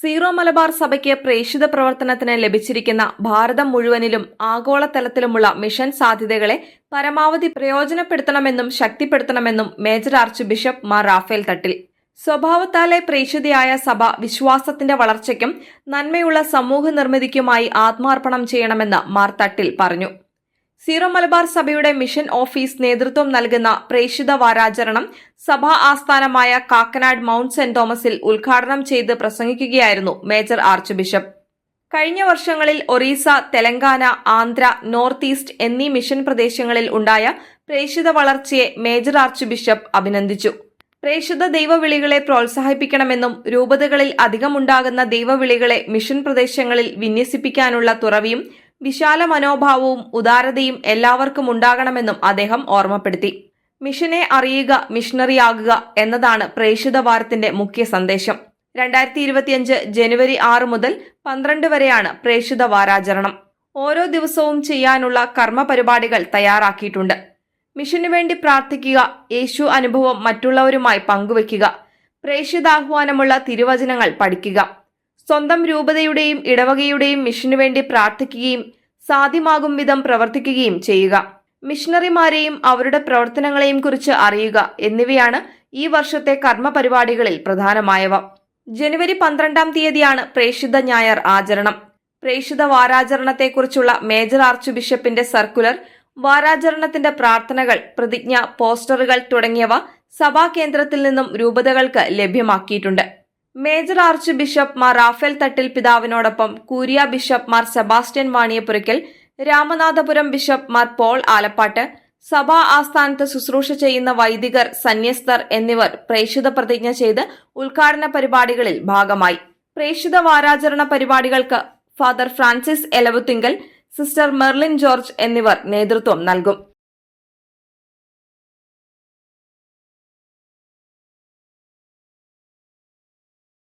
Zero Malabar സഭയ്ക്ക് പ്രേക്ഷിത പ്രവർത്തനത്തിന് ലഭിച്ചിരിക്കുന്ന ഭാരതം മുഴുവനിലും ആഗോളതലത്തിലുമുള്ള മിഷൻ സാധ്യതകളെ പരമാവധി പ്രയോജനപ്പെടുത്തണമെന്നും ശക്തിപ്പെടുത്തണമെന്നും major archbishop Mar Rafale Thattil. സ്വഭാവത്താലെ പ്രേക്ഷിതയായ സഭ വിശ്വാസത്തിന്റെ വളർച്ചയ്ക്കും നന്മയുള്ള സമൂഹ നിർമ്മിതിക്കുമായി ആത്മാർപ്പണം ചെയ്യണമെന്ന് മാർ തട്ടിൽ പറഞ്ഞു. സീറോ മലബാർ സഭയുടെ മിഷൻ ഓഫീസ് നേതൃത്വം നൽകുന്ന പ്രേഷിത വാരാചരണം സഭാ ആസ്ഥാനമായ കാക്കനാട് മൗണ്ട് സെന്റ് തോമസിൽ ഉദ്ഘാടനം ചെയ്ത് പ്രസംഗിക്കുകയായിരുന്നു മേജർ ആർച്ച് ബിഷപ്പ്. കഴിഞ്ഞ വർഷങ്ങളിൽ ഒറീസ തെലങ്കാന ആന്ധ്ര നോർത്ത് ഈസ്റ്റ് എന്നീ മിഷൻ പ്രദേശങ്ങളിൽ ഉണ്ടായ പ്രേക്ഷിത വളർച്ചയെ മേജർ ആർച്ച് ബിഷപ്പ് അഭിനന്ദിച്ചു. പ്രേഷിത ദൈവവിളികളെ പ്രോത്സാഹിപ്പിക്കണമെന്നും രൂപതകളിൽ അധികമുണ്ടാകുന്ന ദൈവവിളികളെ മിഷൻ പ്രദേശങ്ങളിൽ വിന്യസിപ്പിക്കാനുള്ള തുറവിയും വിശാല മനോഭാവവും ഉദാരതയും എല്ലാവർക്കും ഉണ്ടാകണമെന്നും അദ്ദേഹം ഓർമ്മപ്പെടുത്തി. മിഷനെ അറിയുക മിഷണറിയാകുക എന്നതാണ് പ്രേഷിത വാരത്തിന്റെ മുഖ്യ സന്ദേശം. രണ്ടായിരത്തി ഇരുപത്തിയഞ്ച് ജനുവരി ആറ് മുതൽ പന്ത്രണ്ട് വരെയാണ് പ്രേഷിത വാരാചരണം. ഓരോ ദിവസവും ചെയ്യാനുള്ള കർമ്മ പരിപാടികൾ തയ്യാറാക്കിയിട്ടുണ്ട്. മിഷനു വേണ്ടി പ്രാർത്ഥിക്കുക യേശു അനുഭവം മറ്റുള്ളവരുമായി പങ്കുവയ്ക്കുക പ്രേക്ഷിതാഹ്വാനമുള്ള തിരുവചനങ്ങൾ പഠിക്കുക. സ്വന്തം രൂപതയുടെയും ഇടവകയുടെയും മിഷനു വേണ്ടി പ്രാർത്ഥിക്കുകയും സാധ്യമാകും വിധം പ്രവർത്തിക്കുകയും ചെയ്യുക. മിഷണറിമാരെയും അവരുടെ പ്രവർത്തനങ്ങളെയും കുറിച്ച് അറിയുക എന്നിവയാണ് ഈ വർഷത്തെ കർമ്മ പരിപാടികളിൽ പ്രധാനമായവ. ജനുവരി പന്ത്രണ്ടാം തീയതിയാണ് പ്രേഷിത ഞായർ ആചരണം. പ്രേഷിത വാരാചരണത്തെക്കുറിച്ചുള്ള മേജർ ആർച്ച് ബിഷപ്പിന്റെ സർക്കുലർ വാരാചരണത്തിന്റെ പ്രാർത്ഥനകൾ പ്രതിജ്ഞ പോസ്റ്ററുകൾ തുടങ്ങിയവ സഭാ കേന്ദ്രത്തിൽ നിന്നും രൂപതകൾക്ക് ലഭ്യമാക്കിയിട്ടുണ്ട്. Major archbishop Mar Rafale Thattil പിതാവിനോടൊപ്പം curia bishop Mar Sebastian Vaniyapurakkal Ramanathapuram bishop Mar Paul Alappatt സഭാ ആസ്ഥാനത്ത് ശുശ്രൂഷ ചെയ്യുന്ന വൈദികർ സന്യസ്തർ എന്നിവർ പ്രേക്ഷിത പ്രതിജ്ഞ ചെയ്ത് ഉദ്ഘാടന പരിപാടികളിൽ ഭാഗമായി. പ്രേക്ഷിത വാരാചരണ പരിപാടികൾക്ക് father Francis Elavuthingal sister Merlin George എന്നിവർ നേതൃത്വം നൽകും.